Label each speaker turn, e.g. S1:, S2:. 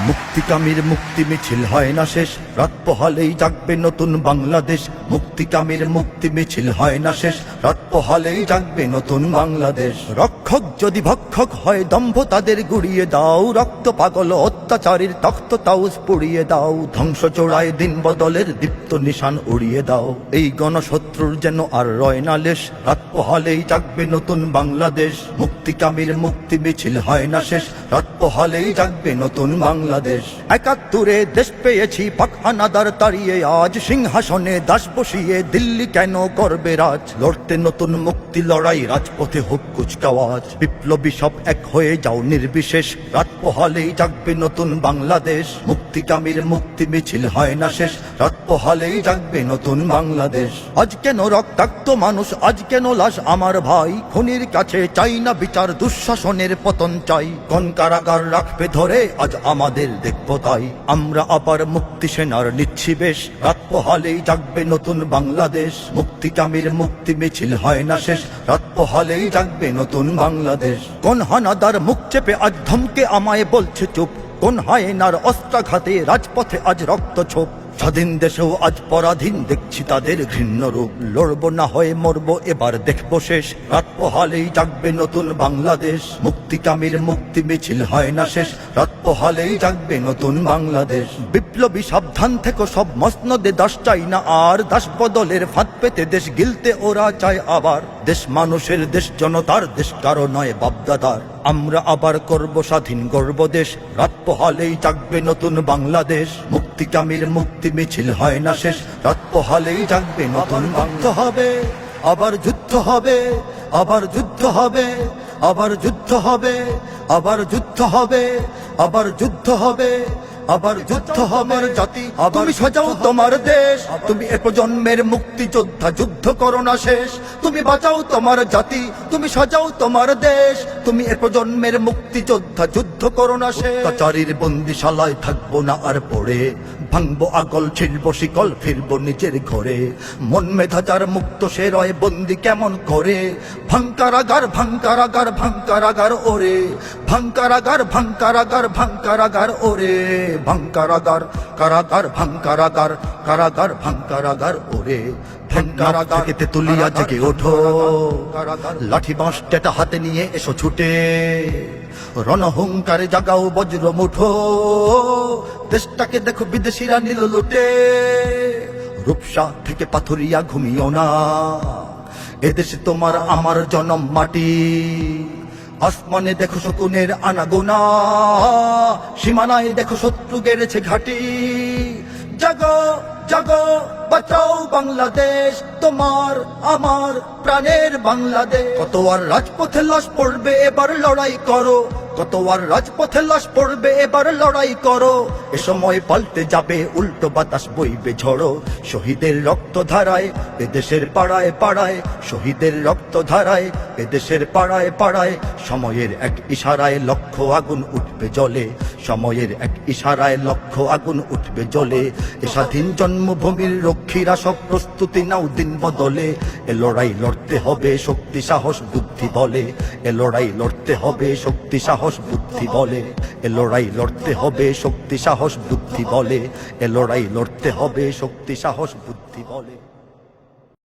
S1: মুক্তিকামীর মুক্তি মিছিল হয় না শেষ। রাত পোহালেই জাগবে নতুন বাংলাদেশ। মুক্তিকামীর মুক্তি মিছিল হয় না শেষ। রাত পোহালেই জাগবে নতুন বাংলাদেশ। রক্ষক যদি ভক্ষক হয়, দম্ভ তাদের গুড়িয়ে দাও। রক্ত পাগল অত্যাচারীর তখ্ত তাউস পুড়িয়ে দাও। ধ্বংস চোড়ায় দিন বদলের দীপ্ত নিশান উড়িয়ে দাও। এই গণশত্রুর যেন আর রয় না লেশ। রাত পোহালেই জাগবে নতুন বাংলাদেশ। মুক্তিকামীর মুক্তি মিছিল হয় না শেষ। রাত পোহালেই জাগবে নতুন বাংলাদেশ। একাত্তরে দেশ পেয়েছি পাক হানাদার তাড়িয়ে, আজ সিংহাসনে দাস বসিয়ে দিল্লি কেন করবে রাজ? লড়তে নতুন মুক্তি লড়াই, রাজপথে হোক কুচকাওয়াজ। বিপ্লবী সব এক হয়ে যাও নির্বিশেষ। রাত পোহালেই জাগবে নতুন বাংলাদেশ। মুক্তিকামীর মুক্তি মিছিল হয় না শেষ। রাত পোহালেই জাগবে নতুন বাংলাদেশ। আজ কেন রক্তাক্ত মানুষ, আজ কেন লাশ? আমার ভাই, খুনির কাছে চাই না বিচার, দুঃশাসনের পতন চাই। কোন কারাগার রাখবে ধরে, আজ আমাদের দেখব তাই। আমরা আবার মুক্তি সেনার নিচ্ছি বেশ রাত পোহালেই জাগবে নতুন বাংলাদেশ। মুক্তিকামীর মুক্তি মিছিল হয় না শেষ। রাত পোহালেই জাগবে নতুন বাংলাদেশ। কোন হানাদার মুখ চেপে আজ ধমকে আমায় বলছে চুপ। কোন হায়নার অস্ত্রাঘাতে রাজপথে আজ রক্ত ছোপ। স্বাধীন দেশেও আজ পরাধীন দেখছি তাদের ঘৃণ্য রূপ। লড়ব না হয়ে, মরবো এবার। দেখব শেষ। রাত পোহালেই জাগবে নতুন বাংলাদেশ। মুক্তিকামীর মুক্তি মিছিল হয় না শেষ। রাত পোহালেই জাগবে নতুন বাংলাদেশ। বিপ্লবী সাবধান থেকে, সব মসনদে দাস চাই না আর। দাস বদলের ফাঁদ পেতে দেশ গিলতে ওরা চায় আবার। দেশ মানুষের দেশ, জনতার দেশ, কারও নয় বাপদাদার। আমরা আবার করব স্বাধীন, গর্ব দেশ। রাত পোহালেই জাগবে নতুন বাংলাদেশ। মুক্তিকামীর মুক্তি মিছিল হয় না শেষ। রাত পোহালেই জাগবে নতুন বাংলা হবে, আবার যুদ্ধ হবে, আবার যুদ্ধ হবে, আবার যুদ্ধ হবে, আবার যুদ্ধ হবে, আবার যুদ্ধ হবে। আবার যুদ্ধ হবার জাতি তুমি সাজাও তোমার দেশ। তুমি এ প্রজন্মের মুক্তি যোদ্ধা যুদ্ধ করো না শেষ। তুমি বাঁচাও তোমার জাতি তুমি সাজাও তোমার দেশ। তুমি এ প্রজন্মের মুক্তি যোদ্ধা যুদ্ধ করো না শেষ। চারির বন্দিশালায় থাকব না আর পড়ে। ভাঙবো আগল ছিলবো শিকল, ফিরবো নিজের ঘরে। মন মেধা যার মুক্ত সে রয়, বন্দি কেমন করে? ভাঙ্কারাগার ভাঙ্কারাগার ভাঙ্কারাগার ওরে। ভাঙ্কারাগার ভাঙ্কারাগার ভাঙ্কারাগার ওরে। ভাঙ্কারাগার কারাগার ভাঙ্কারাগার কারাগার ভাঙ্কারাগার ওরে। ভাঙ্কারাগার থেকে তুলিয়া জেগে ওঠো। লাঠি বাঁশ টেটা হাতে নিয়ে এসো ছুটে। রণহুঙ্কারে জাগাও বজ্র মুঠো। দেশটাকে দেখো বিদেশিরা নিল লুটে রূপসা থেকে পাথুরিয়া ঘুমিও না। এদেশে তোমার আমার জনম মাটি। আসমানে দেখো শকুনের আনাগোনা। সীমানায় দেখো শত্রু গেড়েছে ঘাটি। জাগো জাগো, বাঁচাও বাংলাদেশ, তোমার, আমার প্রাণের বাংলাদেশ। কত আর রাজপথে লাশ পড়বে, এবার লড়াই করো। কত আর রাজপথে লাশ পড়বে, এবার লড়াই করো। এ সময় পাল্টে যাবে, উল্টো বাতাস বইবে ঝড়ো। শহীদের রক্ত ধারায় এদেশের পাড়ায় পাড়ায়, শহীদের রক্ত ধারায় এদেশের পাড়ায় পাড়ায়, সময়ের এক ইশারায় লক্ষ আগুন উঠবে জলে। সময়ের এক ইশারায় লক্ষ আগুন উঠবে জলে। এ স্বাধীন জন্মভূমির রক্ষীরা সব প্রস্তুতি নাও দিন বদলে। এ লড়াই লড়তে হবে শক্তি, সাহস, বুদ্ধি, বলে। এ লড়াই লড়তে হবে শক্তি, সাহস, বুদ্ধি, বলে। এ লড়াই লড়তে হবে শক্তি সাহস বুদ্ধি বলে এ লড়াই লড়তে হবে শক্তি সাহস বুদ্ধি বলে।